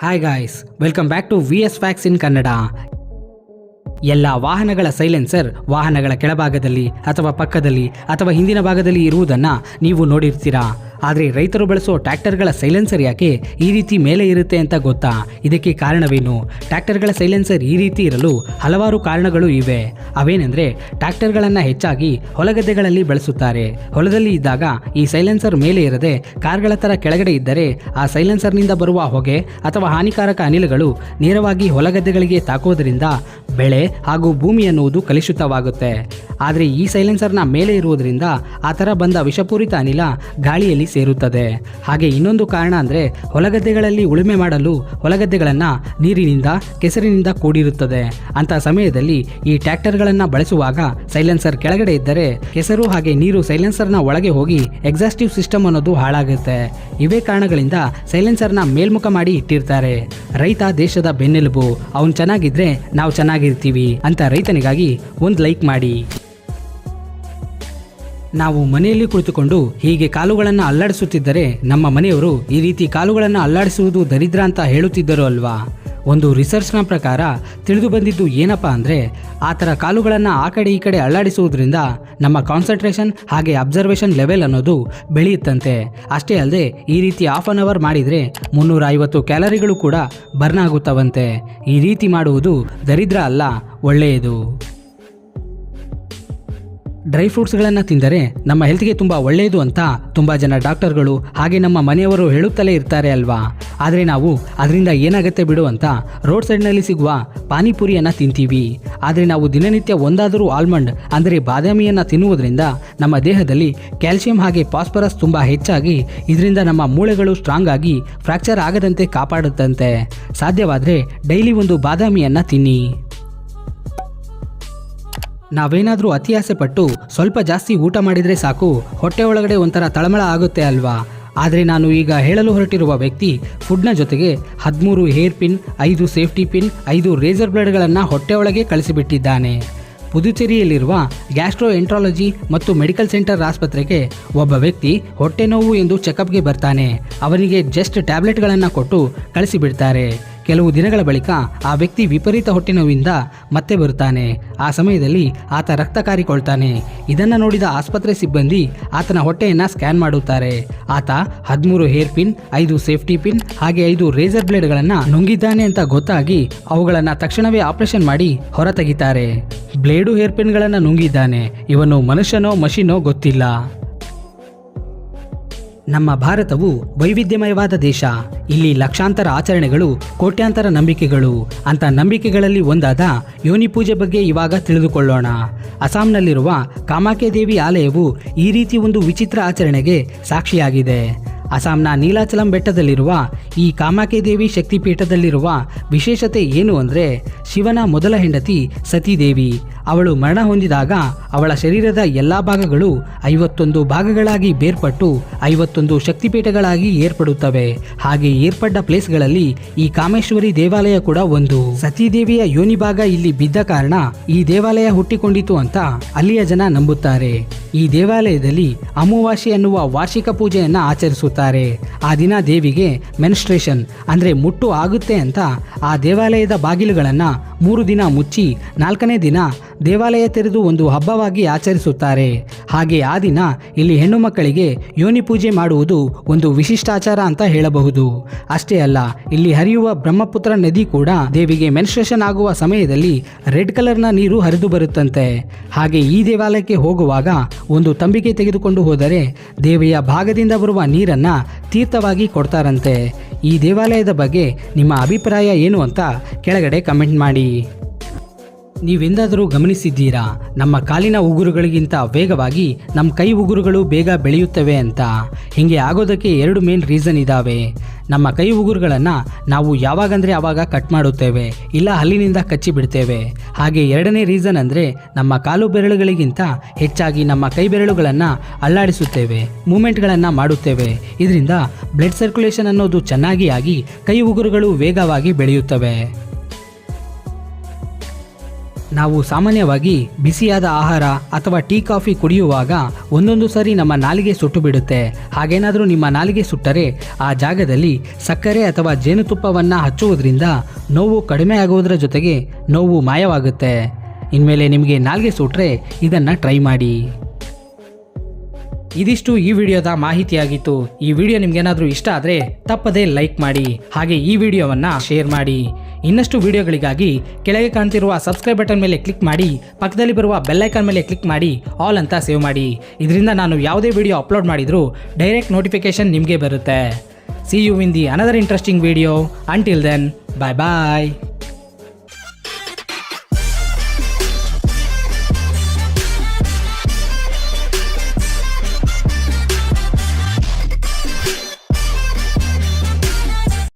Hi guys welcome back to V S facts in Kannada ಎಲ್ಲ ವಾಹನಗಳ silencer ವಾಹನಗಳ ಕೆಳಭಾಗದಲ್ಲಿ ಅಥವಾ ಪಕ್ಕದಲ್ಲಿ ಅಥವಾ ಹಿಂದಿನ ಭಾಗದಲ್ಲಿ ಇರುವುದನ್ನು ನೀವು ನೋಡಿರ್ತೀರಾ? ಆದರೆ ರೈತರು ಬಳಸುವ ಟ್ರ್ಯಾಕ್ಟರ್ಗಳ ಸೈಲೆನ್ಸರ್ ಯಾಕೆ ಈ ರೀತಿ ಮೇಲೆ ಇರುತ್ತೆ ಅಂತ ಗೊತ್ತಾ? ಇದಕ್ಕೆ ಕಾರಣವೇನು? ಟ್ರ್ಯಾಕ್ಟರ್ಗಳ ಸೈಲೆನ್ಸರ್ ಈ ರೀತಿ ಇರಲು ಹಲವಾರು ಕಾರಣಗಳು ಇವೆ. ಅವೇನೆಂದರೆ ಟ್ರ್ಯಾಕ್ಟರ್ಗಳನ್ನು ಹೆಚ್ಚಾಗಿ ಹೊಲಗದ್ದೆಗಳಲ್ಲಿ ಬಳಸುತ್ತಾರೆ. ಹೊಲದಲ್ಲಿ ಇದ್ದಾಗ ಈ ಸೈಲೆನ್ಸರ್ ಮೇಲೆ ಇರದೆ ಕಾರ್ಗಳ ಥರ ಕೆಳಗಡೆ ಇದ್ದರೆ ಆ ಸೈಲೆನ್ಸರ್ನಿಂದ ಬರುವ ಹೊಗೆ ಅಥವಾ ಹಾನಿಕಾರಕ ಅನಿಲಗಳು ನೇರವಾಗಿ ಹೊಲಗದ್ದೆಗಳಿಗೆ ತಾಕುವುದರಿಂದ ಬೆಳೆ ಹಾಗೂ ಭೂಮಿ ಅನ್ನುವುದು ಕಲುಷಿತವಾಗುತ್ತೆ. ಆದರೆ ಈ ಸೈಲೆನ್ಸರ್ನ ಮೇಲೆ ಇರುವುದರಿಂದ ಆ ಥರ ಬಂದ ವಿಷಪೂರಿತ ಅನಿಲ ಗಾಳಿಯಲ್ಲಿ ಸೇರುತ್ತದೆ. ಹಾಗೆ ಇನ್ನೊಂದು ಕಾರಣ ಅಂದರೆ ಹೊಲಗದ್ದೆಗಳಲ್ಲಿ ಉಳುಮೆ ಮಾಡಲು ಹೊಲಗದ್ದೆಗಳನ್ನು ನೀರಿನಿಂದ, ಕೆಸರಿನಿಂದ ಕೂಡಿರುತ್ತದೆ. ಅಂತ ಸಮಯದಲ್ಲಿ ಈ ಟ್ರ್ಯಾಕ್ಟರ್ಗಳನ್ನು ಬಳಸುವಾಗ ಸೈಲೆನ್ಸರ್ ಕೆಳಗಡೆ ಇದ್ದರೆ ಕೆಸರು ಹಾಗೆ ನೀರು ಸೈಲೆನ್ಸರ್ನ ಒಳಗೆ ಹೋಗಿ ಎಕ್ಸಾಸ್ಟಿವ್ ಸಿಸ್ಟಮ್ ಅನ್ನೋದು ಹಾಳಾಗುತ್ತೆ. ಇವೇ ಕಾರಣಗಳಿಂದ ಸೈಲೆನ್ಸರ್ನ ಮೇಲ್ಮುಖ ಮಾಡಿ ಇಟ್ಟಿರ್ತಾರೆ. ರೈತ ದೇಶದ ಬೆನ್ನೆಲುಬು. ಅವನು ಚೆನ್ನಾಗಿದ್ರೆ ನಾವು ಚೆನ್ನಾಗಿರ್ತೀವಿ ಅಂತ ರೈತನಿಗಾಗಿ ಒಂದು ಲೈಕ್ ಮಾಡಿ. ನಾವು ಮನೆಯಲ್ಲಿ ಕುಳಿತುಕೊಂಡು ಹೀಗೆ ಕಾಲುಗಳನ್ನು ಅಲ್ಲಾಡಿಸುತ್ತಿದ್ದರೆ ನಮ್ಮ ಮನೆಯವರು ಈ ರೀತಿ ಕಾಲುಗಳನ್ನು ಅಲ್ಲಾಡಿಸುವುದು ದರಿದ್ರ ಅಂತ ಹೇಳುತ್ತಿದ್ದರು ಅಲ್ವಾ? ಒಂದು ರಿಸರ್ಚ್ನ ಪ್ರಕಾರ ತಿಳಿದು ಬಂದಿದ್ದು ಏನಪ್ಪ ಅಂದರೆ ಆ ಥರ ಕಾಲುಗಳನ್ನು ಆ ಕಡೆ ಈ ಕಡೆ ಅಳ್ಳಾಡಿಸುವುದರಿಂದ ನಮ್ಮ ಕಾನ್ಸಂಟ್ರೇಷನ್ ಹಾಗೆ ಅಬ್ಸರ್ವೇಷನ್ ಲೆವೆಲ್ ಅನ್ನೋದು ಬೆಳೆಯುತ್ತಂತೆ. ಅಷ್ಟೇ ಅಲ್ಲದೆ ಈ ರೀತಿ ಹಾಫ್ ಆನ್ ಅವರ್ ಮಾಡಿದರೆ ಮುನ್ನೂರ ಐವತ್ತು ಕ್ಯಾಲರಿಗಳು ಕೂಡ ಬರ್ನ್ ಆಗುತ್ತವಂತೆ. ಈ ರೀತಿ ಮಾಡುವುದು ದರಿದ್ರ ಅಲ್ಲ, ಒಳ್ಳೆಯದು. ಡ್ರೈ ಫ್ರೂಟ್ಸ್ಗಳನ್ನು ತಿಂದರೆ ನಮ್ಮ ಹೆಲ್ತ್ಗೆ ತುಂಬ ಒಳ್ಳೆಯದು ಅಂತ ತುಂಬ ಜನ ಡಾಕ್ಟರ್ಗಳು ಹಾಗೆ ನಮ್ಮ ಮನೆಯವರು ಹೇಳುತ್ತಲೇ ಇರ್ತಾರೆ ಅಲ್ವಾ? ಆದರೆ ನಾವು ಅದರಿಂದ ಏನಾಗುತ್ತೆ ಬಿಡು ಅಂತ ರೋಡ್ ಸೈಡ್ನಲ್ಲಿ ಸಿಗುವ ಪಾನಿಪುರಿಯನ್ನು ತಿಂತೀವಿ. ಆದರೆ ನಾವು ದಿನನಿತ್ಯ ಒಂದಾದರೂ ಆಲ್ಮಂಡ್, ಅಂದರೆ ಬಾದಾಮಿಯನ್ನು ತಿನ್ನುವುದರಿಂದ ನಮ್ಮ ದೇಹದಲ್ಲಿ ಕ್ಯಾಲ್ಸಿಯಂ ಹಾಗೆ ಫಾಸ್ಫರಸ್ ತುಂಬ ಹೆಚ್ಚಾಗಿ ಇದರಿಂದ ನಮ್ಮ ಮೂಳೆಗಳು ಸ್ಟ್ರಾಂಗ್ ಆಗಿ ಫ್ರ್ಯಾಕ್ಚರ್ ಆಗದಂತೆ ಕಾಪಾಡುತ್ತಂತೆ. ಸಾಧ್ಯವಾದರೆ ಡೈಲಿ ಒಂದು ಬಾದಾಮಿಯನ್ನು ತಿನ್ನಿ. ನಾವೇನಾದರೂ ಅತಿ ಆಸೆ ಪಟ್ಟು ಸ್ವಲ್ಪ ಜಾಸ್ತಿ ಊಟ ಮಾಡಿದರೆ ಸಾಕು, ಹೊಟ್ಟೆ ಒಳಗಡೆ ಒಂಥರ ತಳಮಳ ಆಗುತ್ತೆ ಅಲ್ವಾ? ಆದರೆ ನಾನು ಈಗ ಹೇಳಲು ಹೊರಟಿರುವ ವ್ಯಕ್ತಿ ಫುಡ್ನ ಜೊತೆಗೆ ಹದಿಮೂರು ಹೇರ್ ಪಿನ್, ಐದು ಸೇಫ್ಟಿ ಪಿನ್, ಐದು ರೇಸರ್ ಬ್ಲೇಡ್ಗಳನ್ನು ಹೊಟ್ಟೆ ಒಳಗೆ ಕಳಿಸಿಬಿಟ್ಟಿದ್ದಾನೆ. ಪುದುಚೇರಿಯಲ್ಲಿರುವ ಗ್ಯಾಸ್ಟ್ರೋ ಎಂಟ್ರಾಲಜಿ ಮತ್ತು ಮೆಡಿಕಲ್ ಸೆಂಟರ್ ಆಸ್ಪತ್ರೆಗೆ ಒಬ್ಬ ವ್ಯಕ್ತಿ ಹೊಟ್ಟೆ ನೋವು ಎಂದು ಚೆಕಪ್ಗೆ ಬರ್ತಾನೆ. ಅವನಿಗೆ ಜಸ್ಟ್ ಟ್ಯಾಬ್ಲೆಟ್ಗಳನ್ನು ಕೊಟ್ಟು ಕಳಿಸಿಬಿಡ್ತಾರೆ. ಕೆಲವು ದಿನಗಳ ಬಳಿಕ ಆ ವ್ಯಕ್ತಿ ವಿಪರೀತ ಹೊಟ್ಟೆ ನೋವಿಂದ ಮತ್ತೆ ಬರುತ್ತಾನೆ. ಆ ಸಮಯದಲ್ಲಿ ಆತ ರಕ್ತ ಕಾರಿಕೊಳ್ತಾನೆ ಇದನ್ನು ನೋಡಿದ ಆಸ್ಪತ್ರೆ ಸಿಬ್ಬಂದಿ ಆತನ ಹೊಟ್ಟೆಯನ್ನು ಸ್ಕ್ಯಾನ್ ಮಾಡುತ್ತಾರೆ. ಆತ ಹದಿಮೂರು ಹೇರ್ ಪಿನ್, ಐದು ಸೇಫ್ಟಿ ಪಿನ್, ಹಾಗೆ ಐದು ರೇಸರ್ ಬ್ಲೇಡ್ಗಳನ್ನು ನುಂಗಿದ್ದಾನೆ ಅಂತ ಗೊತ್ತಾಗಿ ಅವುಗಳನ್ನು ತಕ್ಷಣವೇ ಆಪರೇಷನ್ ಮಾಡಿ ಹೊರತೆಗಿತಾರೆ ಬ್ಲೇಡು ಹೇರ್ ಪಿನ್ಗಳನ್ನು ನುಂಗಿದ್ದಾನೆ. ಇವನು ಮನುಷ್ಯನೋ ಮಷಿನೋ ಗೊತ್ತಿಲ್ಲ. ನಮ್ಮ ಭಾರತವು ವೈವಿಧ್ಯಮಯವಾದ ದೇಶ. ಇಲ್ಲಿ ಲಕ್ಷಾಂತರ ಆಚರಣೆಗಳು, ಕೋಟ್ಯಾಂತರ ನಂಬಿಕೆಗಳು. ಅಂತ ನಂಬಿಕೆಗಳಲ್ಲಿ ಒಂದಾದ ಯೋನಿ ಪೂಜೆ ಬಗ್ಗೆ ಇವಾಗ ತಿಳಿದುಕೊಳ್ಳೋಣ. ಅಸ್ಸಾಂನಲ್ಲಿರುವ ಕಾಮಾಖ್ಯ ದೇವಿ ಆಲಯವು ಈ ರೀತಿ ಒಂದು ವಿಚಿತ್ರ ಆಚರಣೆಗೆ ಸಾಕ್ಷಿಯಾಗಿದೆ. ಅಸ್ಸಾಂನ ನೀಲಾಚಲಂ ಬೆಟ್ಟದಲ್ಲಿರುವ ಈ ಕಾಮಾಕೆ ದೇವಿ ಶಕ್ತಿಪೀಠದಲ್ಲಿರುವ ವಿಶೇಷತೆ ಏನು ಅಂದರೆ ಶಿವನ ಮೊದಲ ಹೆಂಡತಿ ಸತೀದೇವಿ. ಅವಳು ಮರಣ ಹೊಂದಿದಾಗ ಅವಳ ಶರೀರದ ಎಲ್ಲ ಭಾಗಗಳು ಐವತ್ತೊಂದು ಭಾಗಗಳಾಗಿ ಬೇರ್ಪಟ್ಟು ಐವತ್ತೊಂದು ಶಕ್ತಿಪೀಠಗಳಾಗಿ ಏರ್ಪಡುತ್ತವೆ. ಹಾಗೆ ಏರ್ಪಟ್ಟ ಪ್ಲೇಸ್ಗಳಲ್ಲಿ ಈ ಕಾಮೇಶ್ವರಿ ದೇವಾಲಯ ಕೂಡ ಒಂದು. ಸತೀದೇವಿಯ ಯೋನಿ ಭಾಗ ಇಲ್ಲಿ ಬಿದ್ದ ಕಾರಣ ಈ ದೇವಾಲಯ ಹುಟ್ಟಿಕೊಂಡಿತು ಅಂತ ಅಲ್ಲಿಯ ಜನ ನಂಬುತ್ತಾರೆ. ಈ ದೇವಾಲಯದಲ್ಲಿ ಅಮಾವಾಸ್ಯೆ ಅನ್ನುವ ವಾರ್ಷಿಕ ಪೂಜೆಯನ್ನು ಆಚರಿಸುತ್ತಾರೆ. ಆ ದಿನ ದೇವಿಗೆ ಮೆನ್ಸ್ಟ್ರೇಷನ್ ಅಂದರೆ ಮುಟ್ಟು ಆಗುತ್ತೆ ಅಂತ ಆ ದೇವಾಲಯದ ಬಾಗಿಲುಗಳನ್ನು ಮೂರು ದಿನ ಮುಚ್ಚಿ ನಾಲ್ಕನೇ ದಿನ ದೇವಾಲಯ ತೆರೆದು ಒಂದು ಹಬ್ಬವಾಗಿ ಆಚರಿಸುತ್ತಾರೆ. ಹಾಗೆ ಆ ದಿನ ಇಲ್ಲಿ ಹೆಣ್ಣು ಮಕ್ಕಳಿಗೆ ಯೋನಿ ಪೂಜೆ ಮಾಡುವುದು ಒಂದು ವಿಶಿಷ್ಟಾಚಾರ ಅಂತ ಹೇಳಬಹುದು. ಅಷ್ಟೇ ಅಲ್ಲ, ಇಲ್ಲಿ ಹರಿಯುವ ಬ್ರಹ್ಮಪುತ್ರ ನದಿ ಕೂಡ ದೇವಿಗೆ ಮೆನ್ಸ್ಟ್ರೇಷನ್ ಆಗುವ ಸಮಯದಲ್ಲಿ ರೆಡ್ ಕಲರ್ನ ನೀರು ಹರಿದು ಬರುತ್ತಂತೆ. ಹಾಗೆ ಈ ದೇವಾಲಯಕ್ಕೆ ಹೋಗುವಾಗ ಒಂದು ತಂಬಿಗೆ ತೆಗೆದುಕೊಂಡು ಹೋದರೆ ದೇವಿಯ ಭಾಗದಿಂದ ಬರುವ ನೀರನ್ನ ತೀರ್ಥವಾಗಿ ಕೊಡ್ತಾರಂತೆ. ಈ ದೇವಾಲಯದ ಬಗ್ಗೆ ನಿಮ್ಮ ಅಭಿಪ್ರಾಯ ಏನು ಅಂತ ಕೆಳಗಡೆ ಕಮೆಂಟ್ ಮಾಡಿ. ನೀವೆಂದಾದರೂ ಗಮನಿಸಿದ್ದೀರಾ? ನಮ್ಮ ಕಾಲಿನ ಉಗುರುಗಳಿಗಿಂತ ವೇಗವಾಗಿ ನಮ್ಮ ಕೈ ಉಗುರುಗಳು ಬೇಗ ಬೆಳೆಯುತ್ತವೆ ಅಂತ. ಹೀಗೆ ಆಗೋದಕ್ಕೆ ಎರಡು ಮೇನ್ ರೀಸನ್ ಇದ್ದಾವೆ ನಮ್ಮ ಕೈ ಉಗುರುಗಳನ್ನು ನಾವು ಯಾವಾಗಂದರೆ ಆವಾಗ ಕಟ್ ಮಾಡುತ್ತೇವೆ, ಇಲ್ಲ ಹಲ್ಲಿನಿಂದ ಕಚ್ಚಿ ಬಿಡ್ತೇವೆ. ಹಾಗೆ ಎರಡನೇ ರೀಸನ್ ಅಂದರೆ ನಮ್ಮ ಕಾಲು ಬೆರಳುಗಳಿಗಿಂತ ಹೆಚ್ಚಾಗಿ ನಮ್ಮ ಕೈ ಬೆರಳುಗಳನ್ನು ಅಲ್ಲಾಡಿಸುತ್ತೇವೆ ಮೂಮೆಂಟ್ಗಳನ್ನು ಮಾಡುತ್ತೇವೆ. ಇದರಿಂದ ಬ್ಲಡ್ ಸರ್ಕ್ಯುಲೇಷನ್ ಅನ್ನೋದು ಚೆನ್ನಾಗಿ ಆಗಿ ಕೈ ಉಗುರುಗಳು ವೇಗವಾಗಿ ಬೆಳೆಯುತ್ತವೆ. ನಾವು ಸಾಮಾನ್ಯವಾಗಿ ಬಿಸಿಯಾದ ಆಹಾರ ಅಥವಾ ಟೀ, ಕಾಫಿ ಕುಡಿಯುವಾಗ ಒಂದೊಂದು ಸರಿ ನಮ್ಮ ನಾಲಿಗೆ ಸುಟ್ಟು ಬಿಡುತ್ತೆ. ಹಾಗೇನಾದರೂ ನಿಮ್ಮ ನಾಲಿಗೆ ಸುಟ್ಟರೆ ಆ ಜಾಗದಲ್ಲಿ ಸಕ್ಕರೆ ಅಥವಾ ಜೇನುತುಪ್ಪವನ್ನು ಹಚ್ಚುವುದರಿಂದ ನೋವು ಕಡಿಮೆ ಆಗುವುದರ ಜೊತೆಗೆ ನೋವು ಮಾಯವಾಗುತ್ತೆ. ಇನ್ಮೇಲೆ ನಿಮಗೆ ನಾಲಿಗೆ ಸುಟ್ಟರೆ ಇದನ್ನು ಟ್ರೈ ಮಾಡಿ. ಇದಿಷ್ಟು ಈ ವಿಡಿಯೋದ ಮಾಹಿತಿಯಾಗಿತ್ತು. ಈ ವಿಡಿಯೋ ನಿಮ್ಗೇನಾದರೂ ಇಷ್ಟ ಆದರೆ ತಪ್ಪದೇ ಲೈಕ್ ಮಾಡಿ. ಹಾಗೆ ಈ ವಿಡಿಯೋವನ್ನು ಶೇರ್ ಮಾಡಿ. ಇನ್ನಷ್ಟು ವಿಡಿಯೋಗಳಿಗಾಗಿ ಕೆಳಗೆ ಕಾಣ್ತಿರುವ ಸಬ್ಸ್ಕ್ರೈಬ್ ಬಟನ್ ಮೇಲೆ ಕ್ಲಿಕ್ ಮಾಡಿ, ಪಕ್ಕದಲ್ಲಿ ಬರುವ ಬೆಲ್ಲೈಕನ್ ಮೇಲೆ ಕ್ಲಿಕ್ ಮಾಡಿ, ಆಲ್ ಅಂತ ಸೇವ್ ಮಾಡಿ. ಇದರಿಂದ ನಾನು ಯಾವುದೇ ವಿಡಿಯೋ ಅಪ್ಲೋಡ್ ಮಾಡಿದರೂ ಡೈರೆಕ್ಟ್ ನೋಟಿಫಿಕೇಶನ್ ನಿಮಗೆ ಬರುತ್ತೆ. See you in the another interesting video until then bye bye